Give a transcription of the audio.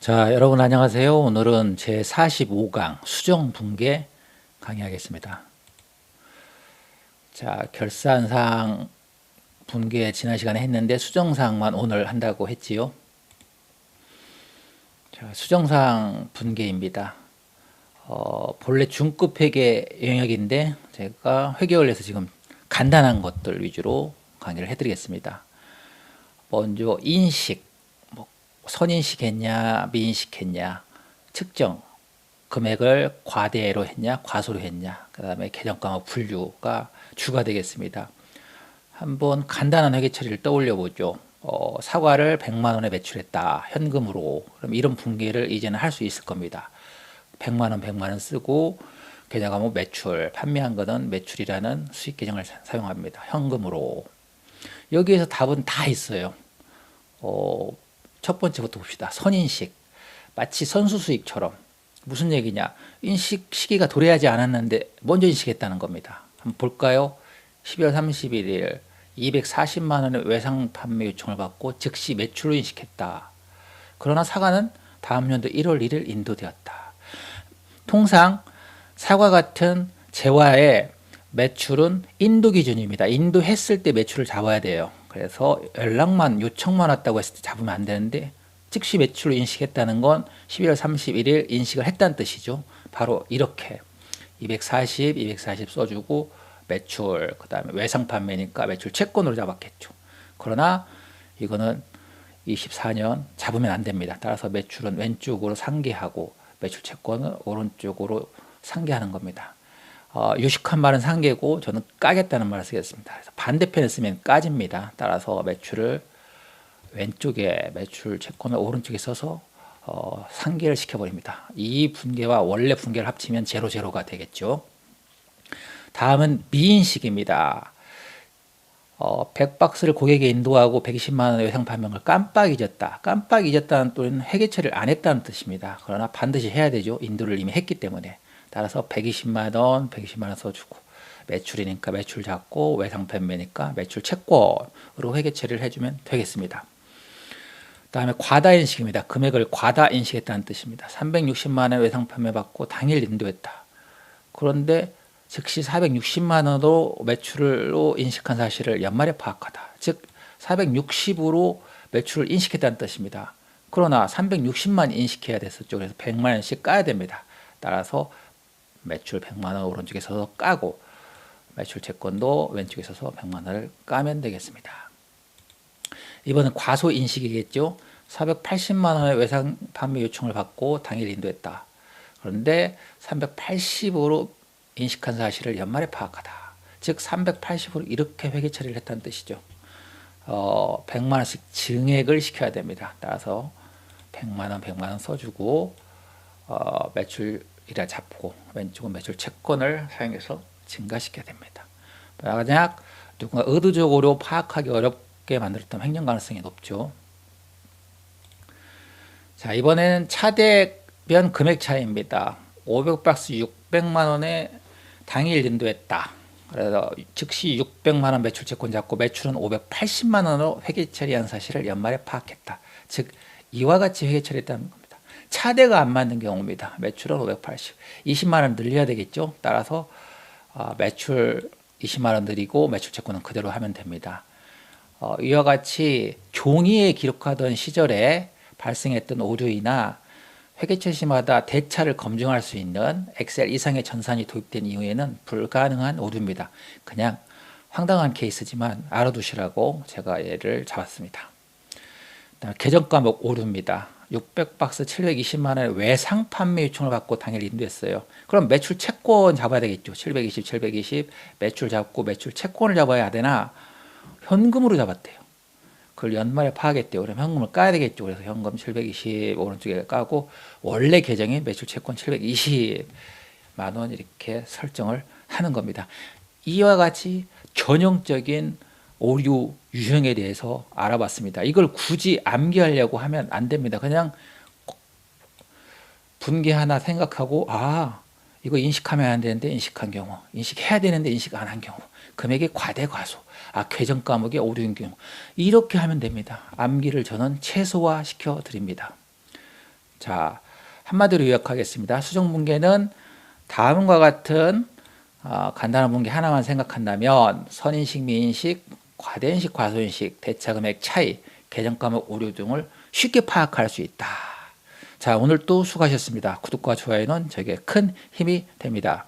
자, 여러분 안녕하세요. 오늘은 제 45강 수정 분계 강의하겠습니다. 자, 결산사항 분계 지난 시간에 했는데 수정사항만 오늘 한다고 했지요. 자, 수정사항 분계입니다. 어, 본래 중급 회계 영역인데 제가 회계 원리에서 지금 간단한 것들 위주로 강의를 해드리겠습니다. 먼저 인식, 뭐 선인식했냐, 미인식했냐, 측정 금액을 과대로 했냐, 과소로 했냐, 그 다음에 개정과목 분류가 주가 되겠습니다. 한번 간단한 회계 처리를 떠올려 보죠. 어, 사과를 100만 원에 매출했다 현금으로 그럼 이런 분기를 이제는 할 수 있을 겁니다. 100만 원, 100만 원 쓰고 개념 과목 매출, 판매한 거는 매출이라는 수익 계정을 사- 사용합니다. 현금으로. 여기에서 답은 다 있어요. 어, 첫 번째부터 봅시다. 선인식. 마치 선수 수익처럼. 무슨 얘기냐. 인식 시기가 도래하지 않았는데 먼저 인식했다는 겁니다. 한번 볼까요? 12월 31일 240만 원의 외상 판매 요청을 받고 즉시 매출로 인식했다. 그러나 사과는 다음 연도 1월 1일 인도되었다. 통상 사과 같은 재화의 매출은 인도 기준입니다. 인도했을 때 매출을 잡아야 돼요. 그래서 연락만 요청만 왔다고 했을 때 잡으면 안 되는데 즉시 매출로 인식했다는 건 11월 31일 인식을 했다는 뜻이죠. 바로 이렇게 240, 240 써주고 매출, 그 다음에 외상 판매니까 매출 채권으로 잡았겠죠. 그러나 이거는 24년 잡으면 안 됩니다. 따라서 매출은 왼쪽으로 상계하고 매출 채권은 오른쪽으로 상계하는 겁니다. 어, 유식한 말은 상계고 저는 까겠다는 말을 쓰겠습니다. 그래서 반대편에 쓰면 까집니다. 따라서 매출을 왼쪽에 매출 채권을 오른쪽에 써서 어, 상계를 시켜버립니다. 이 분계와 원래 분계를 합치면 제로 제로가 되겠죠. 다음은 미인식입니다. 어, 100박스를 고객에 인도하고 120만 원의 외상 판매를 깜빡 잊었다. 깜빡 잊었다는 또는 회계 처리를 안 했다는 뜻입니다. 그러나 반드시 해야 되죠. 인도를 이미 했기 때문에. 따라서 120만 원, 120만 원 써주고 매출이니까 매출 잡고 외상 판매니까 매출 채권으로 회계 처리를 해주면 되겠습니다. 다음에 과다 인식입니다. 금액을 과다 인식했다는 뜻입니다. 360만 원 외상 판매 받고 당일 인도했다. 그런데 즉시 460만 원으로 매출로 인식한 사실을 연말에 파악하다. 즉 460으로 매출을 인식했다는 뜻입니다. 그러나 360만 인식해야 됐었죠. 그래서 100만 원씩 까야 됩니다. 따라서 매출 100만 원 오른쪽에 서서 까고 매출 채권도 왼쪽에 서서 100만 원을 까면 되겠습니다. 이번은 과소 인식이겠죠. 480만 원의 외상 판매 요청을 받고 당일 인도했다. 그런데 380으로 인식한 사실을 연말에 파악하다. 즉 380으로 이렇게 회계 처리를 했다는 뜻이죠. 어, 100만 원씩 증액을 시켜야 됩니다. 따라서 100만 원, 100만 원 써주고 어, 매출 이라 잡고 왼쪽은 매출 채권을 사용해서 증가시켜야 됩니다. 만약 누군가 의도적으로 파악하기 어렵게 만들었다면 횡령 가능성이 높죠. 자 이번에는 차대변 금액 차이입니다. 500박스 600만 원에 당일 인도했다. 그래서 즉시 600만 원 매출 채권 잡고 매출은 580만 원으로 회계 처리한 사실을 연말에 파악했다. 즉 이와 같이 회계 처리했다는. 차대가 안 맞는 경우입니다. 매출은 580, 20만 원 늘려야 되겠죠. 따라서 아, 매출 20만 원 늘리고 매출 채권은 그대로 하면 됩니다. 어, 이와 같이 종이에 기록하던 시절에 발생했던 오류이나 회계처 시마다 대차를 검증할 수 있는 엑셀 이상의 전산이 도입된 이후에는 불가능한 오류입니다. 그냥 황당한 케이스지만 알아두시라고 제가 얘를 잡았습니다. 계정 과목 오류입니다. 600박스 720만 원의 외상 판매 요청을 받고 당일 인도했어요. 그럼 매출 채권 잡아야 되겠죠. 720, 720 매출 잡고 매출 채권을 잡아야 되나 현금으로 잡았대요. 그걸 연말에 파악했대요. 그럼 현금을 까야 되겠죠. 그래서 현금 720 오른쪽에 까고 원래 계정에 매출 채권 720 만 원 이렇게 설정을 하는 겁니다. 이와 같이 전형적인 오류 유형에 대해서 알아봤습니다. 이걸 굳이 암기하려고 하면 안 됩니다. 그냥 분계 하나 생각하고 아 이거 인식하면 안 되는데 인식한 경우 인식해야 되는데 인식 안 한 경우 금액의 과대 과소 아 계정 과목의 오류인 경우 이렇게 하면 됩니다. 암기를 저는 최소화 시켜 드립니다. 자, 한마디로 요약하겠습니다. 수정 분계는 다음과 같은 어, 간단한 분계 하나만 생각한다면 선인식, 미인식, 과대인식, 과소인식, 대차금액 차이, 계정과목 오류 등을 쉽게 파악할 수 있다. 자, 오늘 또 수고하셨습니다. 구독과 좋아요는 저에게 큰 힘이 됩니다.